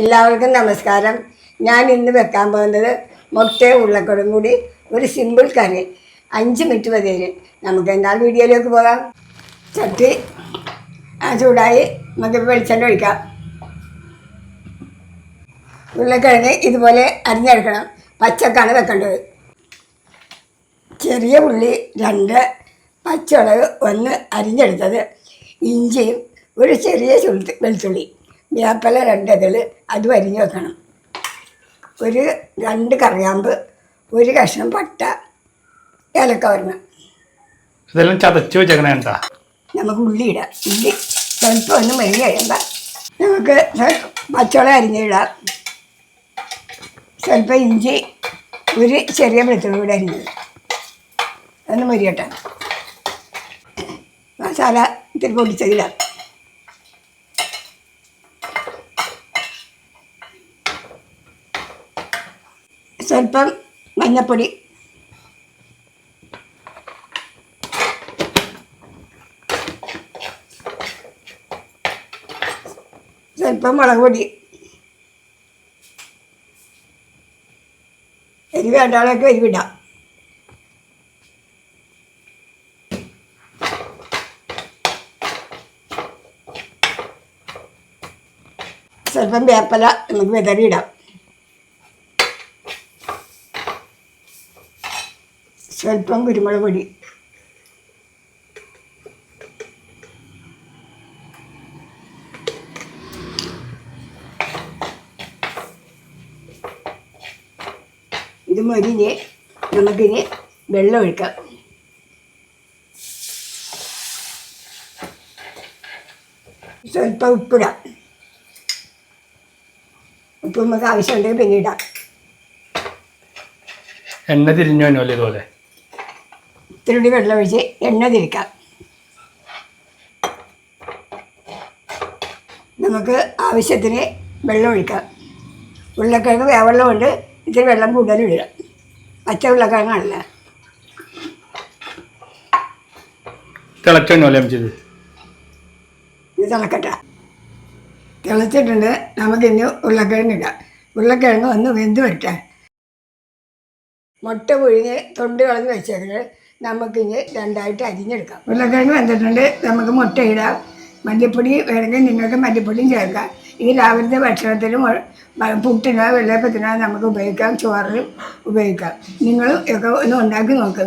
എല്ലാവർക്കും നമസ്കാരം. ഞാൻ ഇന്ന് വെക്കാൻ പോകുന്നത് മുട്ടയും ഉരുളക്കിഴങ്ങും കൂടി ഒരു സിമ്പിൾ കറി. അഞ്ച് മിനിറ്റ് മതി നമുക്ക് എന്നാൽ വീഡിയോയിലേക്ക് പോകാം. ചട്ടി ചൂടായി നമുക്ക് വെളിച്ചെണ്ണ ഒഴിക്കാം. ഉരുളക്കിഴങ്ങ് ഇതുപോലെ അരിഞ്ഞെടുക്കണം. പച്ചക്കാണ് വെക്കേണ്ടത്. ചെറിയ ഉള്ളി രണ്ട് പച്ചമുളക് ഒന്ന് അരിഞ്ഞെടുത്തത് ഇഞ്ചിയും ഒരു ചെറിയ വെളുത്തുള്ളി. വേപ്പല രണ്ടതിൽ അത് വരിഞ്ഞ് വെക്കണം. ഒരു രണ്ട് കറിയാമ്പ് ഒരു കഷ്ണം പട്ട ഏലക്ക വരണം ഇതെല്ലാം ചതച്ച് വെച്ചേക്കണേ എന്താ നമുക്ക് ഉള്ളി ഇടാം. ഉള്ളി സ്വല്പം ഒന്ന് മെഴുകി കഴിയുമ്പോൾ നമുക്ക് പച്ചവളം അരിഞ്ഞിടാം. സ്വല്പം ഇഞ്ചി ഒരു ചെറിയ വെളുത്തുള്ളി കൂടെ അരിഞ്ഞത് ഒന്ന് മരിയട്ടെ മസാല ഇത്തിരി പൊടിച്ചതിടാം സ്വല്പം മഞ്ഞപ്പൊടി. സ്വല്പം മുളക് പൊടി. എരിവ് വേണ്ടാളൊക്കെ എരിവിടാം. സ്വല്പം വേപ്പല നമുക്ക് വിതറിയിടാം സ്വല്പം കുരുമുളക് പൊടി. ഇത് മൊരിഞ്ഞ് നമുക്കിനി വെള്ളം ഒഴിക്കാം. സ്വല്പം ഉപ്പിടാം. ഉപ്പ് നമുക്ക് ആവശ്യമുണ്ടെങ്കിൽ പിന്നെ ഇടാം. എണ്ണ തിരിഞ്ഞു വന്നല്ലേ ഇതുപോലെ. ഇത്തിരി വെള്ളം ഒഴിച്ച് എണ്ണ തിരിക്കാം. നമുക്ക് ആവശ്യത്തിന് വെള്ളം ഒഴിക്കാം. ഉരുളക്കിഴങ്ങ് വേവെള്ളം കൊണ്ട് ഇത്തിരി വെള്ളം കൂടുതൽ ഇടുക. പച്ച ഉള്ളക്കിഴങ്ങാണല്ല ഇത്? തിളക്കട്ടെ. തിളച്ചിട്ടുണ്ട്. നമുക്കിന്ന് ഉരുളക്കിഴങ്ങ് ഇടാം. ഉരുളക്കിഴങ്ങ് ഒന്ന് വെന്ത് വരട്ടെ. മുട്ട പുഴുങ്ങി തൊണ്ട് കളഞ്ഞ് വെച്ചേക്കുന്നത് നമുക്കിനി രണ്ടായിട്ട് അരിഞ്ഞെടുക്കാം. ഉരുളക്കിഴങ്ങ് വെന്തിട്ടുണ്ട്. നമുക്ക് മുട്ട ഇടാം. മല്ലിപ്പൊടി വേണമെങ്കിൽ നിങ്ങൾക്ക് മല്ലിപ്പൊടിയും ചേർക്കാം. ഈ രാവിലത്തെ ഭക്ഷണത്തിനും പുട്ടിനോ വെള്ളപ്പത്തിനോ നമുക്ക് ഉപയോഗിക്കാം. ചോറിനും ഉപയോഗിക്കാം. നിങ്ങളും ഒക്കെ ഒന്ന് ഉണ്ടാക്കി നോക്ക്.